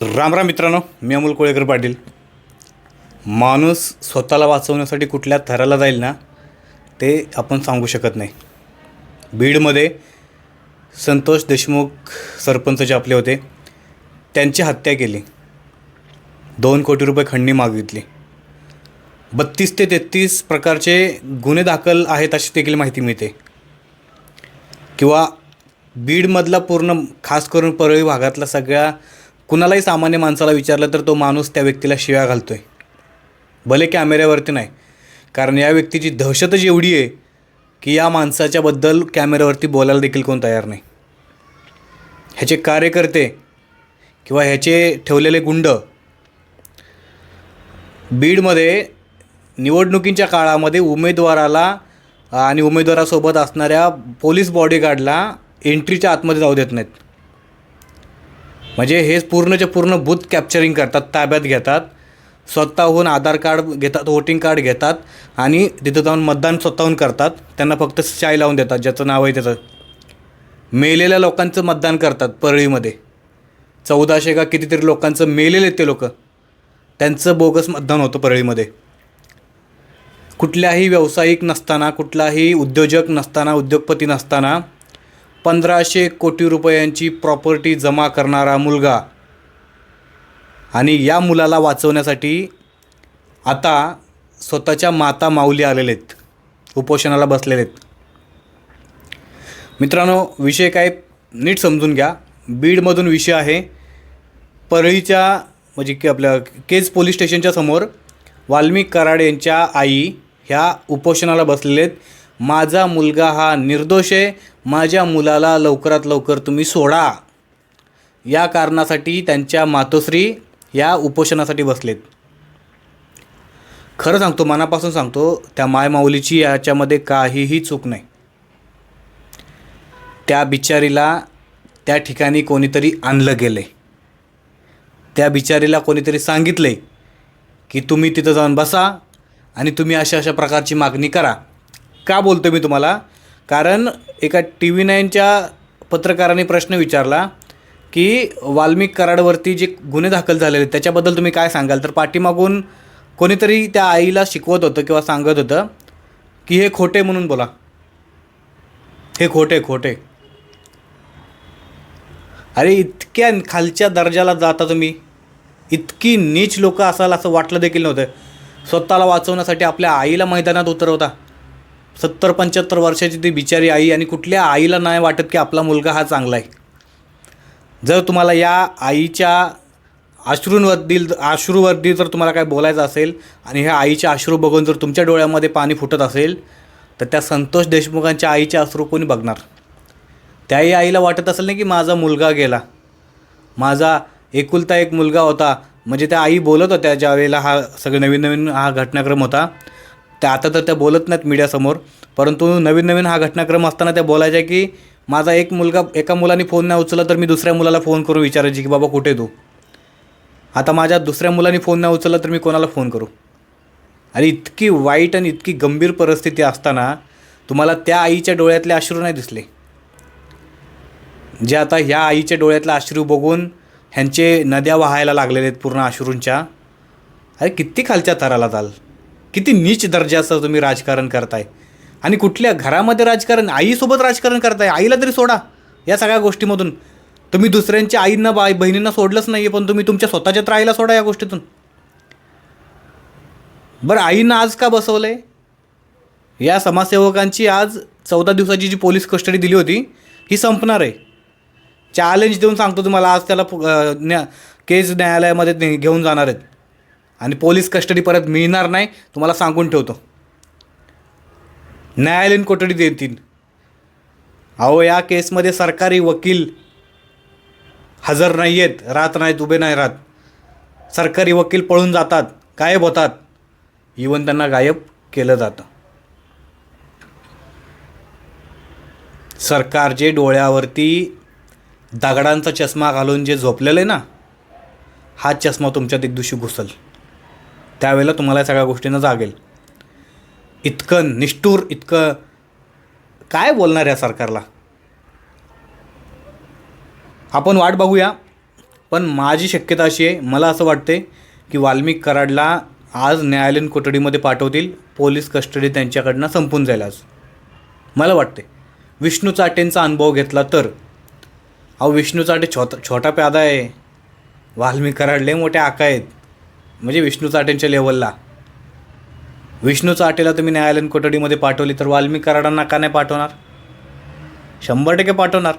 राम राम मित्रांनो मी अमोल कोळेकर पाटील. माणूस स्वतःला वाचवण्यासाठी कुठल्या थराला जाईल ना ते आपण सांगू शकत नाही. बीडमध्ये संतोष देशमुख सरपंच जे आपले होते त्यांची हत्या केली. दोन कोटी रुपये खंडणी मागितली. बत्तीस ते तेहतीस प्रकारचे गुन्हे दाखल आहेत अशी देखील माहिती मिळते. किंवा बीडमधला पूर्ण खास करून परळी भागातला सगळ्या कुणालाही सामान्य माणसाला विचारलं तर तो माणूस त्या व्यक्तीला शिव्या घालतो आहे भले कॅमेऱ्यावरती नाही. कारण या व्यक्तीची दहशतच एवढी आहे की या माणसाच्याबद्दल कॅमेऱ्यावरती बोलायला देखील कोण तयार नाही. ह्याचे कार्यकर्ते किंवा ह्याचे ठेवलेले गुंड बीडमध्ये निवडणुकींच्या काळामध्ये उमेदवाराला आणि उमेदवारासोबत असणाऱ्या पोलीस बॉडीगार्डला एंट्रीच्या आतमध्ये जाऊ देत नाहीत. म्हणजे हे पूर्णचे पूर्ण बूथ कॅप्चरिंग करतात ताब्यात घेतात स्वतःहून आधार कार्ड घेतात वोटिंग कार्ड घेतात आणि तिथं जाऊन मतदान स्वतःहून करतात. त्यांना फक्त शाई लावून देतात ज्याचं नाव आहे त्याचं. मेलेल्या लोकांचं मतदान करतात परळीमध्ये. चौदाशे का कितीतरी लोकांचं मेलेले ते लोक. त्यांचं बोगस मतदान होतं परळीमध्ये. कुठल्याही व्यावसायिक नसताना कुठलाही उद्योजक नसताना उद्योगपती नसताना पंधराशे कोटी रुपयांची प्रॉपर्टी जमा करणारा मुलगा. आणि या मुलाला वाचवण्यासाठी आता स्वतःच्या माता माऊली आलेले आहेत. उपोषणाला बसलेले आहेत. मित्रांनो विषय काय नीट समजून घ्या. बीडमधून विषय आहे. परळीच्या म्हणजे की आपल्या केज पोलीस स्टेशनच्या समोर वाल्मिक कराड यांच्या आई ह्या उपोषणाला बसलेले आहेत. माझा मुलगा हा निर्दोष आहे. माझ्या मुलाला लवकरात लवकर तुम्ही सोडा. या कारणासाठी त्यांच्या मातोश्री या उपोषणासाठी बसलेत. खरं सांगतो मनापासून सांगतो त्या मायमाऊलीची याच्यामध्ये काहीही चूक नाही. त्या बिचारीला त्या ठिकाणी कोणीतरी आणलं गेलं आहे त्या बिचारीला कोणीतरी सांगितलं आहे की तुम्ही तिथं जाऊन बसा आणि तुम्ही अशा अशा प्रकारची मागणी करा. का बोलतो मी तुम्हाला? कारण एका टी व्ही नाईनच्या पत्रकाराने प्रश्न विचारला की वाल्मिक कराडवरती जे गुन्हे दाखल झालेले आहेत, त्याच्याबद्दल तुम्ही काय सांगाल? तर पाठीमागून कोणीतरी त्या आईला शिकवत होतं किंवा सांगत होतं की हे खोटे म्हणून बोला. हे खोटे खोटे. अरे इतक्या खालच्या दर्जाला जाता तुम्ही. इतकी नीच लोक असाल असं वाटलं देखील नव्हतं. स्वतःला वाचवण्यासाठी आपल्या आईला मैदानात उतरवता. सत्तर पंच्याहत्तर वर्षाची ती बिचारी आई आणि कुठल्या आईला नाही वाटत की आपला मुलगा हा चांगला आहे. जर तुम्हाला या आईच्या अश्रूंवरती अश्रूवरती जर तुम्हाला काय बोलायचं असेल आणि ह्या आईच्या अश्रू बघून जर तुमच्या डोळ्यामध्ये पाणी फुटत असेल तर त्या संतोष देशमुखांच्या आईचे अश्रू कोणी बघणार? त्याही आईला वाटत असेल नाही की माझा मुलगा गेला. माझा एकुलता एक मुलगा होता. म्हणजे त्या आई बोलत होत्या ज्या वेळेला हा सगळं नवीन नवीन हा घटनाक्रम होता. त्या आता तर त्या बोलत नाहीत मीडियासमोर परंतु नवीन नवीन हा घटनाक्रम असताना त्या बोलायच्या की माझा एक मुलगा एका मुलाने फोन नाही उचलला तर मी दुसऱ्या मुलाला फोन करून विचारायची की बाबा कुठे तू? आता माझ्या दुसऱ्या मुलाने फोन नाही उचलला तर मी कोणाला फोन करू? आणि इतकी वाईट आणि इतकी गंभीर परिस्थिती असताना तुम्हाला त्या आईच्या डोळ्यातले अश्रू नाही दिसले? जे आता ह्या आईच्या डोळ्यातले अश्रू बघून ह्यांचे नद्या वाहायला लागलेले आहेत पूर्ण अश्रूंच्या. अरे किती खालच्या थराला जाल किती नीच दर्जाचं तुम्ही राजकारण करताय. आणि कुठल्या घरामध्ये राजकारण आईसोबत राजकारण करताय आईला तरी सोडा. या सगळ्या गोष्टीमधून. तुम्ही दुसऱ्यांच्या आईंना बाई बहिणींना सोडलंच नाही आहे पण तुम्ही तुमच्या स्वतःच्या तर आईला सोडा या गोष्टीतून. बरं आईनं आज का बसवलं आहे या समाजसेवकांची आज चौदा दिवसाची जी पोलीस कस्टडी दिली होती ही संपणार आहे. चॅलेंज देऊन सांगतो तुम्हाला आज त्याला न्या केस न्यायालयामध्ये घेऊन जाणार आहेत. आणि पोलीस कस्टडी परत मिळणार नाही तुम्हाला सांगून ठेवतो. न्यायालयीन कोठडी देतील अहो या केसमध्ये सरकारी वकील हजर नाही आहेत राहत नाहीत उभे नाही राहत. सरकारी वकील पळून जातात गायब होतात. इवन त्यांना गायब केलं जातं. सरकार जे डोळ्यावरती दगडांचा चष्मा घालून जे झोपलेलं आहे ना हा चष्मा तुमच्यात एक दिवशी घुसल. त्यावेळेला तुम्हाला सगळ्या गोष्टींना जागेल. इतकं निष्ठूर इतकं काय बोलणार या सरकारला? आपण वाट बघूया पण माझी शक्यता अशी आहे मला असं वाटते की वाल्मिक कराडला आज न्यायालयीन कोठडीमध्ये पाठवतील पोलीस कस्टडी त्यांच्याकडनं संपून जाईल आज. मला वाटते विष्णू चाटेंचा अनुभव घेतला तर. अहो विष्णू चाटे छोटा छोटा प्यादा आहे. वाल्मिक कराड लय मोठे आका आहेत. म्हणजे विष्णू चाटेंच्या लेवलला विष्णू चाटेला तुम्ही न्यायालयीन कोठडीमध्ये पाठवली तर वाल्मिक कराडांना का नाही पाठवणार? शंभर टक्के पाठवणार.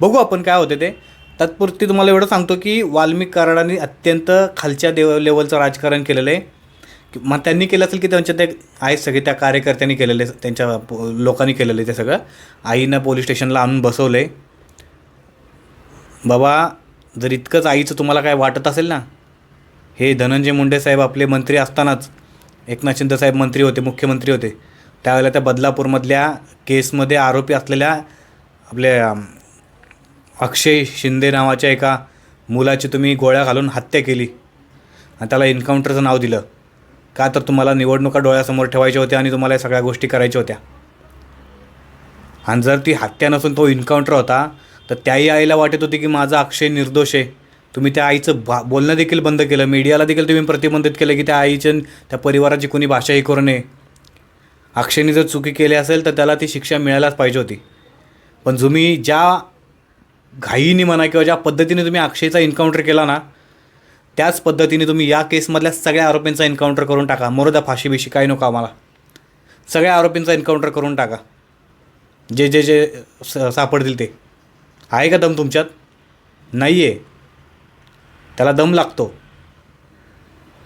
बघू आपण काय होते ते. तत्पुरती तुम्हाला एवढं सांगतो की वाल्मिक कराडांनी अत्यंत खालच्या देव लेवलचं राजकारण केलेलं आहे. की मग त्यांनी केलं असेल की त्यांच्या ते आहेत सगळे त्या कार्यकर्त्यांनी केलेले त्यांच्या लोकांनी केलेलं आहे ते सगळं. आईनं पोलीस स्टेशनला आणून बसवलं आहे बाबा जर इतकंच आईचं तुम्हाला काय वाटत असेल ना हे धनंजय मुंडे साहेब आपले मंत्री असतानाच एकनाथ शिंदेसाहेब मंत्री होते मुख्यमंत्री होते. त्यावेळेला त्या बदलापूरमधल्या केसमध्ये आरोपी असलेल्या आपल्या अक्षय शिंदे नावाच्या एका मुलाची तुम्ही गोळ्या घालून हत्या केली आणि त्याला एन्काउंटरचं नाव दिलं. का तर तुम्हाला निवडणुका डोळ्यासमोर ठेवायच्या होत्या आणि तुम्हाला या सगळ्या गोष्टी करायच्या होत्या. आणि जर ती हत्या नसून तो इन्काउंटर होता तर त्याही आईला वाटत होती की माझा अक्षय निर्दोष आहे. तुम्ही त्या आईचं भा बोलणं देखील बंद केलं. मीडियाला देखील तुम्ही प्रतिबंधित केलं की त्या आईच्या त्या परिवाराची कोणी भाषाही करू नये. अक्षयने जर चुकी केली असेल तर त्याला ती शिक्षा मिळायलाच पाहिजे होती. पण तुम्ही ज्या घाईने म्हणा किंवा ज्या पद्धतीने तुम्ही अक्षयचा एन्काउंटर केला ना त्याच पद्धतीने तुम्ही या केसमधल्या सगळ्या आरोपींचा एन्काउंटर करून टाका. मोरदा फाशी बिशी काही नको आम्हाला. सगळ्या आरोपींचा एन्काउंटर करून टाका. जे जे जे स सापडतील ते. आहे का दम तुमच्यात? नाही आहे त्याला दम लागतो.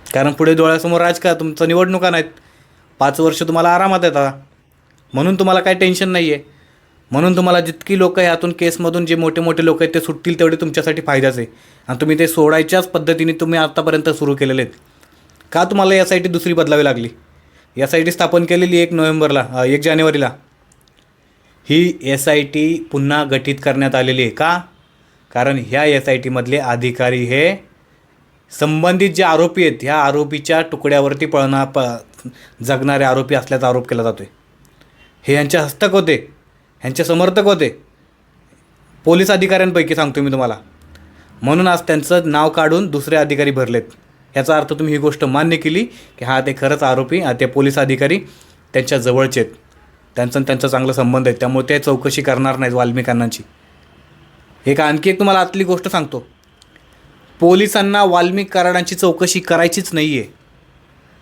कारण पुढे डोळ्यासमोर राजका तुमचं निवडणुका नाहीत. पाच वर्ष तुम्हाला आरामात येतात म्हणून तुम्हाला काही टेन्शन नाही आहे म्हणून तुम्हाला जितकी लोकं ह्यातून केसमधून जे मोठे मोठे लोक आहेत ते सुटतील तेवढे तुमच्यासाठी फायद्याच आहे. आणि तुम्ही ते सोडायच्याच पद्धतीने तुम्ही आत्तापर्यंत सुरू केलेले आहेत का तुम्हाला एस आय टी दुसरी बदलावी लागली? एस आय टी स्थापन केलेली एक नोव्हेंबरला एक जानेवारीला. ही एस आय टी पुन्हा गठीत करण्यात आलेली आहे. का? कारण ह्या एस आय टीमधले अधिकारी हे संबंधित जे आरोपी आहेत ह्या आरोपीच्या तुकड्यावरती पळणा प जगणारे आरोपी असल्याचा आरोप केला जातो आहे हे यांचे हस्तक होते ह्यांचे समर्थक होते. पोलीस अधिकाऱ्यांपैकी सांगतो मी तुम्हाला. म्हणून आज त्यांचं नाव काढून दुसरे अधिकारी भरलेत. याचा अर्थ तुम्ही ही गोष्ट मान्य केली की हा ते खरंच आरोपी हा ते पोलीस अधिकारी त्यांच्या जवळचे आहेत. त्यांचं त्यांचा चांगला संबंध आहे त्यामुळे ते चौकशी करणार नाहीत वाल्मिकांनाची. एक आणखी एक तुम्हाला आतली गोष्ट सांगतो. पोलिसांना वाल्मिक कराडांची चौकशी करायचीच नाही आहे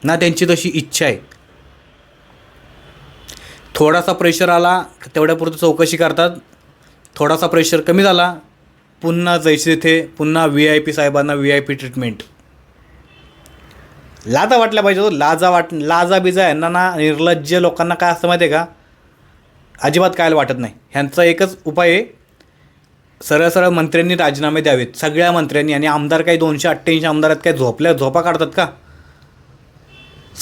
ना त्यांची तशी इच्छा आहे. थोडासा प्रेशर आला तेवढ्यापुरतं चौकशी करतात. थोडासा प्रेशर कमी झाला पुन्हा जैसे तिथे पुन्हा व्ही आय पी साहेबांना व्ही आय पी ट्रीटमेंट लाजा वाटल्या पाहिजे हो लाजा वाट लाजा बिजा यांना ना निर्लज्ज लोकांना काय असतं माहिती आहे का? अजिबात कायला वाटत नाही. ह्यांचा एकच उपाय आहे सरळ सरळ मंत्र्यांनी राजीनामे द्यावेत. सगळ्या मंत्र्यांनी आणि आमदार काही दोनशे अठ्ठ्याऐंशी आमदार आहेत काय झोपल्या? झोपा काढतात का?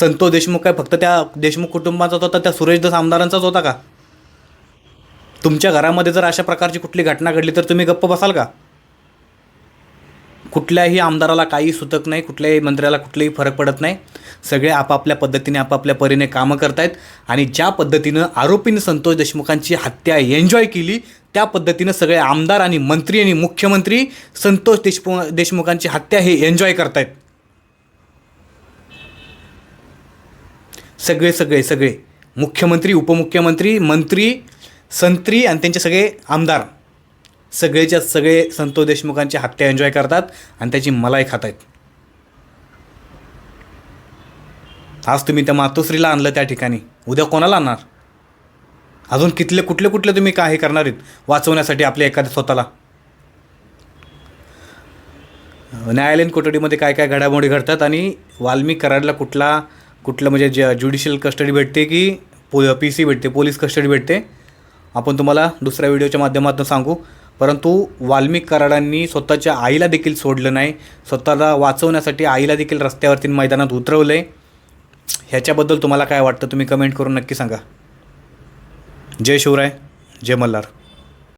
संतोष देशमुख काय फक्त त्या देशमुख कुटुंबाचाच होता त्या सुरेशदास आमदारांचाच होता का? तुमच्या घरामध्ये जर अशा प्रकारची कुठली घटना घडली तर तुम्ही गप्प बसाल का? कुठल्याही आमदाराला काही सुतक नाही कुठल्याही मंत्र्याला कुठलाही फरक पडत नाही. सगळे आपापल्या पद्धतीने आपापल्या परीने कामं करतायत आणि ज्या पद्धतीनं आरोपीने संतोष देशमुखांची हत्या एन्जॉय केली त्या पद्धतीनं सगळे आमदार आणि मंत्री आणि मुख्यमंत्री संतोष देशमुख देशमुखांची हत्या हे एन्जॉय करतायत. सगळे सगळे सगळे. मुख्यमंत्री उपमुख्यमंत्री मंत्री संत्री आणि त्यांचे सगळे आमदार. सगळेच्या सगळे संतोष देशमुखांची हत्या एन्जॉय करतात आणि त्याची मलाई खात आहेत आज तुम्ही त्या मातोश्रीला आणलं त्या ठिकाणी. उद्या कोणाला आणणार? अजून कितले कुठले कुठले तुम्ही काय हे करणार आहेत? वाचवण्यासाठी आपल्या एखाद्या स्वतःला? न्यायालयीन कोठडीमध्ये काय काय घडामोडी घडतात आणि वाल्मिक कराडला कुठला कुठलं म्हणजे ज ज्युडिशियल कस्टडी भेटते की पो पी सी भेटते पोलीस कस्टडी भेटते? आपण तुम्हाला दुसऱ्या व्हिडिओच्या माध्यमातून सांगू. परंतु वाल्मिक कराडांनी स्वतःच्या आईला देखील सोडलं नाही. स्वतःला वाचवण्यासाठी आईला देखील रस्त्यावरती मैदानात उतरवलं आहे ह्याच्याबद्दल तुम्हाला काय वाटतं? तुम्ही कमेंट करून नक्की सांगा. जय शिवराय जय मल्हार.